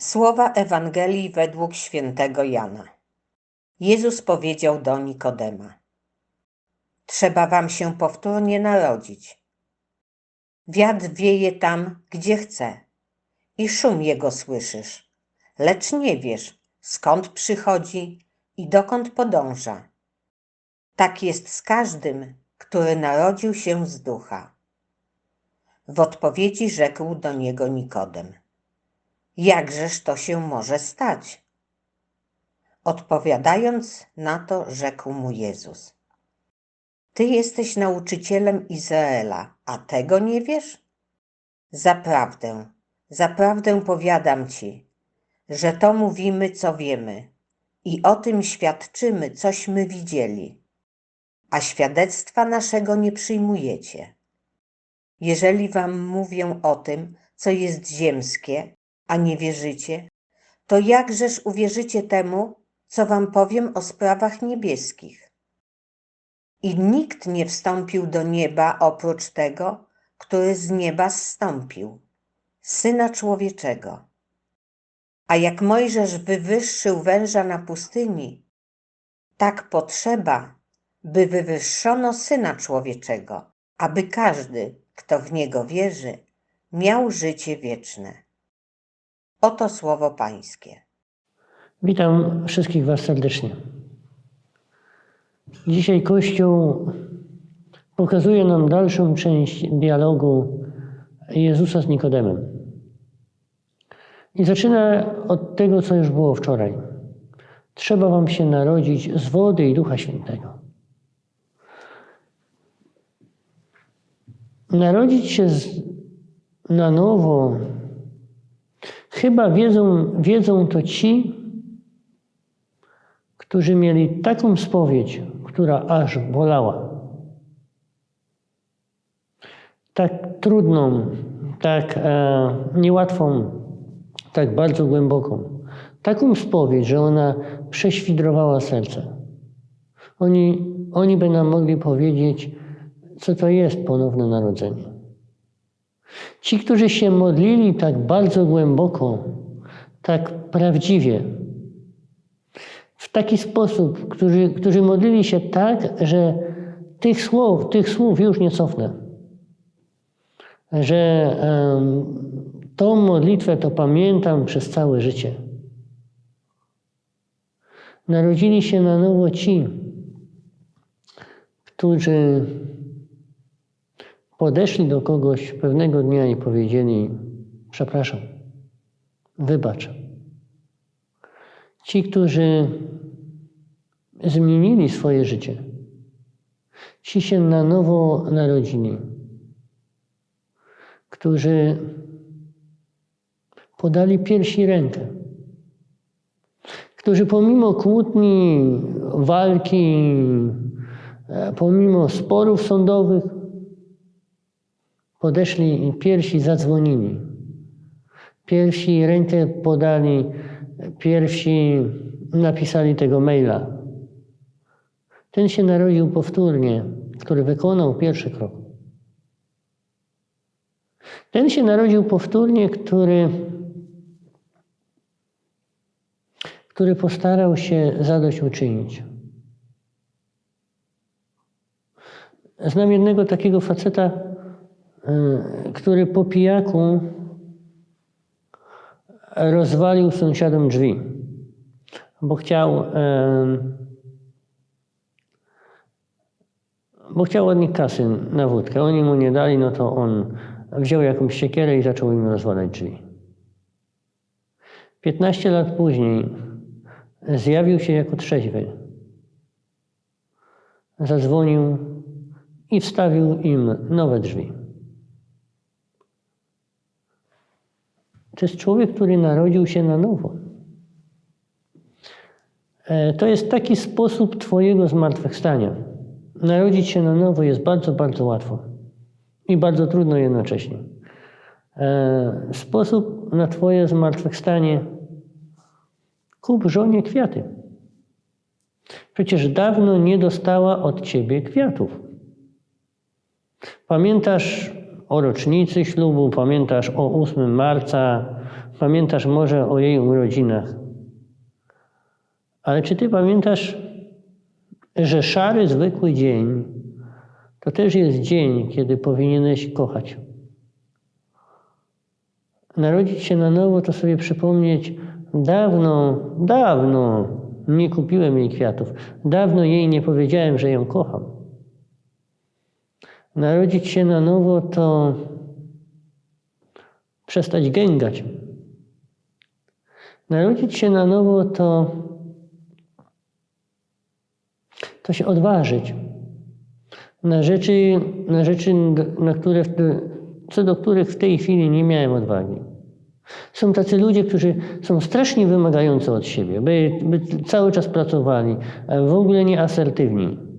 Słowa Ewangelii według świętego Jana. Jezus powiedział do Nikodema: Trzeba wam się powtórnie narodzić. Wiatr wieje tam, gdzie chce, i szum jego słyszysz, lecz nie wiesz, skąd przychodzi i dokąd podąża. Tak jest z każdym, który narodził się z ducha. W odpowiedzi rzekł do niego Nikodem. Jakżeż to się może stać? Odpowiadając na to, rzekł mu Jezus: Ty jesteś nauczycielem Izraela, a tego nie wiesz? Zaprawdę, zaprawdę powiadam ci, że to mówimy, co wiemy, i o tym świadczymy, cośmy widzieli, a świadectwa naszego nie przyjmujecie. Jeżeli wam mówię o tym, co jest ziemskie, a nie wierzycie, to jakżeż uwierzycie temu, co wam powiem o sprawach niebieskich? I nikt nie wstąpił do nieba oprócz tego, który z nieba zstąpił, Syna Człowieczego. A jak Mojżesz wywyższył węża na pustyni, tak potrzeba, by wywyższono Syna Człowieczego, aby każdy, kto w Niego wierzy, miał życie wieczne. Oto słowo Pańskie. Witam wszystkich Was serdecznie. Dzisiaj Kościół pokazuje nam dalszą część dialogu Jezusa z Nikodemem. I zaczyna od tego, co już było wczoraj. Trzeba Wam się narodzić z wody i Ducha Świętego. Narodzić się z, na nowo Chyba wiedzą, wiedzą to ci, którzy mieli taką spowiedź, która aż bolała. Tak trudną, tak e, niełatwą, tak bardzo głęboką. Taką spowiedź, że ona prześwidrowała serce. Oni, oni by nam mogli powiedzieć, co to jest ponowne narodzenie. Ci, którzy się modlili tak bardzo głęboko, tak prawdziwie, w taki sposób, którzy, którzy modlili się tak, że tych słów, tych słów już nie cofnę. Że um, tą modlitwę to pamiętam przez całe życie. Narodzili się na nowo ci, którzy podeszli do kogoś pewnego dnia i powiedzieli: Przepraszam, wybacz. Ci, którzy zmienili swoje życie, ci się na nowo narodzili, którzy podali piersi rękę, którzy pomimo kłótni, walki, e, pomimo sporów sądowych, podeszli pierwsi zadzwonili. Pierwsi rękę podali, pierwsi napisali tego maila. Ten się narodził powtórnie, który wykonał pierwszy krok. Ten się narodził powtórnie, który, który postarał się zadośćuczynić. Znam jednego takiego faceta, który po pijaku rozwalił sąsiadom drzwi, bo chciał, bo chciał od nich kasy na wódkę. Oni mu nie dali, no to on wziął jakąś siekierę i zaczął im rozwalać drzwi. 15 lat później zjawił się jako trzeźwy. Zadzwonił i wstawił im nowe drzwi. To jest człowiek, który narodził się na nowo. E, To jest taki sposób Twojego zmartwychwstania. Narodzić się na nowo jest bardzo, bardzo łatwo i bardzo trudno jednocześnie. E, Sposób na Twoje zmartwychwstanie kup żonie kwiaty. Przecież dawno nie dostała od Ciebie kwiatów. Pamiętasz o rocznicy ślubu, pamiętasz o 8 marca, pamiętasz może o jej urodzinach. Ale czy ty pamiętasz, że szary, zwykły dzień to też jest dzień, kiedy powinieneś kochać? Narodzić się na nowo to sobie przypomnieć, dawno, dawno nie kupiłem jej kwiatów, dawno jej nie powiedziałem, że ją kocham. Narodzić się na nowo to przestać gęgać. Narodzić się na nowo to, to się odważyć na rzeczy, na rzeczy, na które, co do których w tej chwili nie miałem odwagi. Są tacy ludzie, którzy są strasznie wymagający od siebie, by, by cały czas pracowali, w ogóle nie asertywni.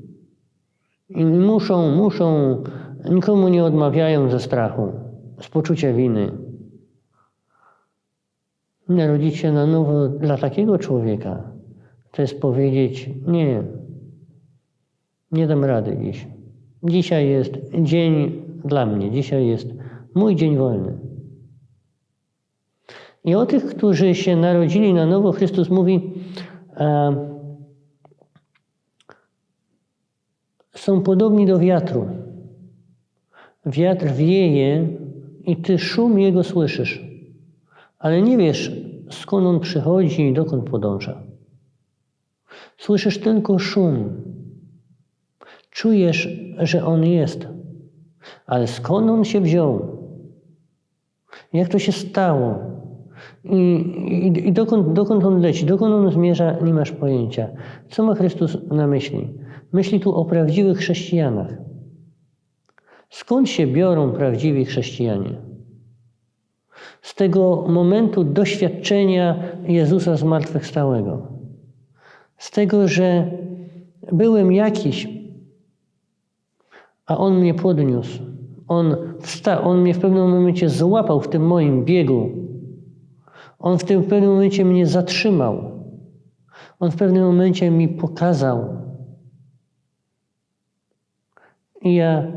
I muszą, muszą, nikomu nie odmawiają ze strachu, z poczucia winy. Narodzić się na nowo dla takiego człowieka to jest powiedzieć: Nie, nie dam rady dziś. Dzisiaj jest dzień dla mnie, dzisiaj jest mój dzień wolny. I o tych, którzy się narodzili na nowo, Chrystus mówi, e, są podobni do wiatru. Wiatr wieje i ty szum jego słyszysz, ale nie wiesz, skąd on przychodzi i dokąd podąża. Słyszysz tylko szum. Czujesz, że on jest, ale skąd on się wziął? Jak to się stało? I, i, dokąd, dokąd on leci, dokąd on zmierza, nie masz pojęcia. Co ma Chrystus na myśli? Myśli tu o prawdziwych chrześcijanach. Skąd się biorą prawdziwi chrześcijanie? Z tego momentu doświadczenia Jezusa zmartwychwstałego. Z tego, że byłem jakiś, a On mnie podniósł. On, wsta- on mnie w pewnym momencie złapał w tym moim biegu. On w tym pewnym momencie mnie zatrzymał. On w pewnym momencie mi pokazał. I ja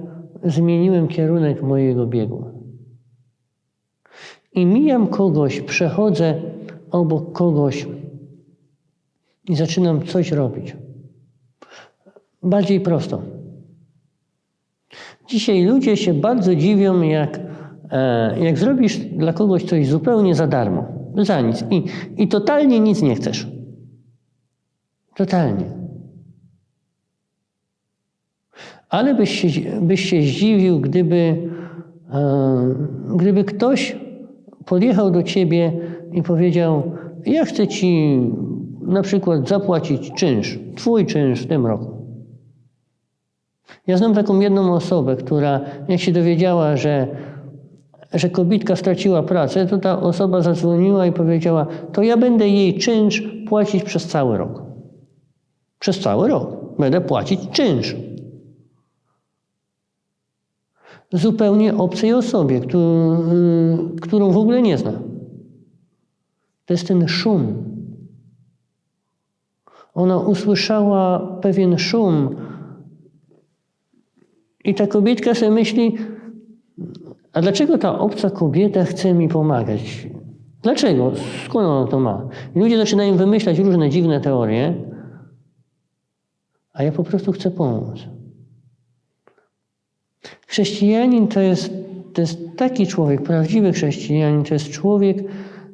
zmieniłem kierunek mojego biegu. I mijam kogoś, przechodzę obok kogoś i zaczynam coś robić. Bardziej prosto. Dzisiaj ludzie się bardzo dziwią, jak, e, jak zrobisz dla kogoś coś zupełnie za darmo, za nic i, i totalnie nic nie chcesz. Totalnie. Ale byś się, byś się zdziwił, gdyby, e, gdyby ktoś podjechał do ciebie i powiedział: Ja chcę ci na przykład zapłacić czynsz, twój czynsz w tym roku. Ja znam taką jedną osobę, która jak się dowiedziała, że, że kobitka straciła pracę, to ta osoba zadzwoniła i powiedziała: To ja będę jej czynsz płacić przez cały rok. Przez cały rok będę płacić czynsz. Zupełnie obcej osobie, y, którą w ogóle nie zna. To jest ten szum. Ona usłyszała pewien szum i ta kobietka sobie myśli, a dlaczego ta obca kobieta chce mi pomagać? Dlaczego? Skąd ona to ma? I ludzie zaczynają wymyślać różne dziwne teorie, a ja po prostu chcę pomóc. Chrześcijanin to jest, to jest taki człowiek, prawdziwy chrześcijanin to jest człowiek,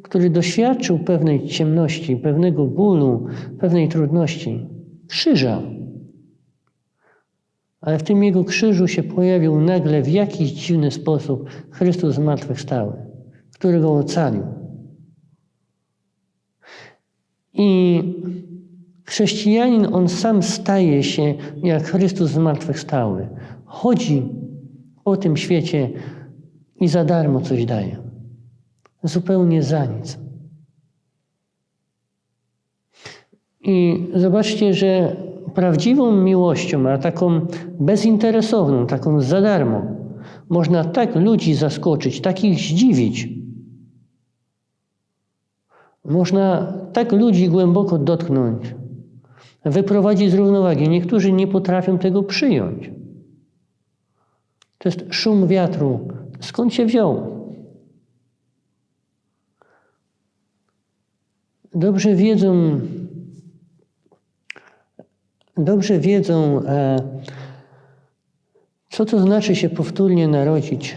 który doświadczył pewnej ciemności, pewnego bólu, pewnej trudności, krzyża. Ale w tym jego krzyżu się pojawił nagle w jakiś dziwny sposób Chrystus zmartwychwstały, który go ocalił. I chrześcijanin, on sam staje się jak Chrystus zmartwychwstały. Chodzi po tym świecie i za darmo coś daje. Zupełnie za nic. I zobaczcie, że prawdziwą miłością, a taką bezinteresowną, taką za darmo, można tak ludzi zaskoczyć, tak ich zdziwić. Można tak ludzi głęboko dotknąć, wyprowadzić z równowagi. Niektórzy nie potrafią tego przyjąć. To jest szum wiatru. Skąd się wziął? Dobrze wiedzą, dobrze wiedzą, e, co to znaczy się powtórnie narodzić.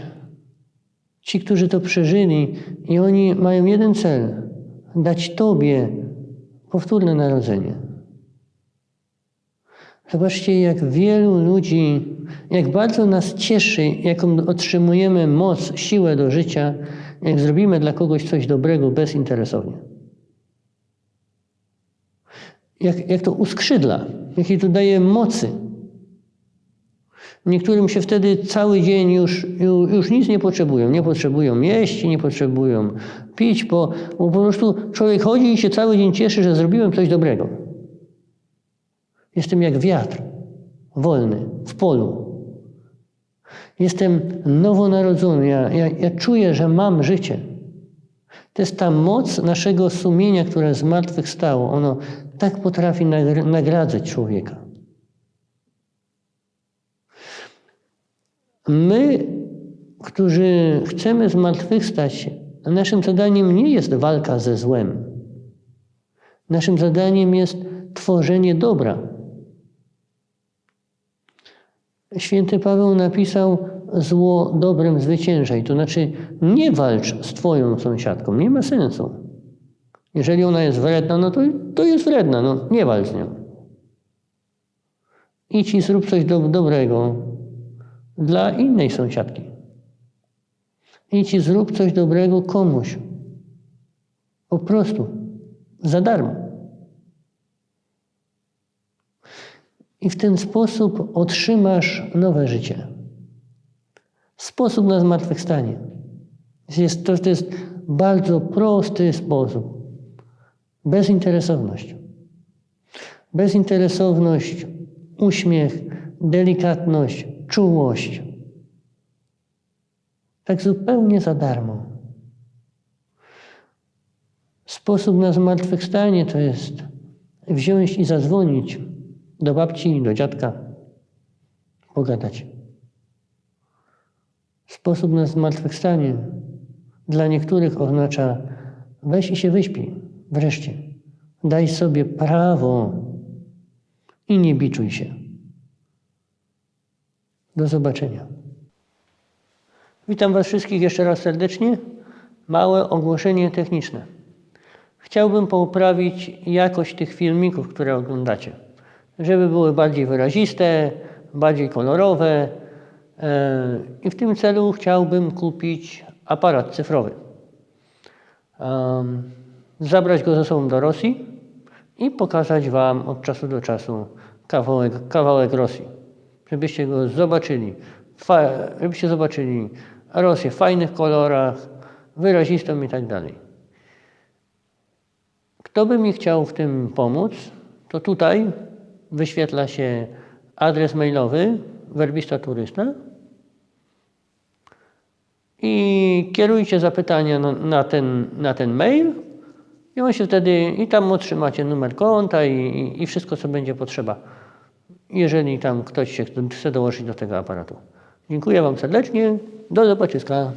Ci, którzy to przeżyli, i oni mają jeden cel: dać Tobie powtórne narodzenie. Zobaczcie, jak wielu ludzi, jak bardzo nas cieszy, jaką otrzymujemy moc, siłę do życia, jak zrobimy dla kogoś coś dobrego bezinteresownie. Jak, jak to uskrzydla, jakiej to daje mocy. Niektórym się wtedy cały dzień już, już, nic nie potrzebują. Nie potrzebują jeść, nie potrzebują pić, bo, bo po prostu człowiek chodzi i się cały dzień cieszy, że zrobiłem coś dobrego. Jestem jak wiatr, wolny, w polu. Jestem nowonarodzony. Ja, ja, ja czuję, że mam życie. To jest ta moc naszego sumienia, które zmartwychwstało. Ono tak potrafi nagr- nagradzać człowieka. My, którzy chcemy zmartwychwstać, naszym zadaniem nie jest walka ze złem. Naszym zadaniem jest tworzenie dobra. Święty Paweł napisał: Zło dobrem zwyciężaj. To znaczy, nie walcz z Twoją sąsiadką, nie ma sensu. Jeżeli ona jest wredna, no to, to jest wredna, no nie walcz z nią. Idź i zrób coś do, dobrego dla innej sąsiadki. Idź i zrób coś dobrego komuś. Po prostu. Za darmo. I w ten sposób otrzymasz nowe życie. Sposób na zmartwychwstanie. Jest, to, to jest bardzo prosty sposób. Bezinteresowność. Bezinteresowność, uśmiech, delikatność, czułość. Tak zupełnie za darmo. Sposób na zmartwychwstanie to jest wziąć i zadzwonić do babci, do dziadka, pogadać. Sposób na zmartwychwstanie dla niektórych oznacza weź i się wyśpij wreszcie. Daj sobie prawo i nie biczuj się. Do zobaczenia. Witam Was wszystkich jeszcze raz serdecznie. Małe ogłoszenie techniczne. Chciałbym poprawić jakość tych filmików, które oglądacie, żeby były bardziej wyraziste, bardziej kolorowe. e, I w tym celu chciałbym kupić aparat cyfrowy. Zabrać go ze sobą do Rosji i pokazać Wam od czasu do czasu kawałek, kawałek Rosji, żebyście go zobaczyli, fa, żebyście zobaczyli Rosję w fajnych kolorach, wyrazistą i tak dalej. Kto by mi chciał w tym pomóc, to tutaj wyświetla się adres mailowy werbista turysta i kierujcie zapytania na, na, ten, na ten mail I on się wtedy, i tam otrzymacie numer konta i, i, i wszystko, co będzie potrzeba, jeżeli tam ktoś się chce dołączyć do tego aparatu. Dziękuję Wam serdecznie. Do zobaczyska.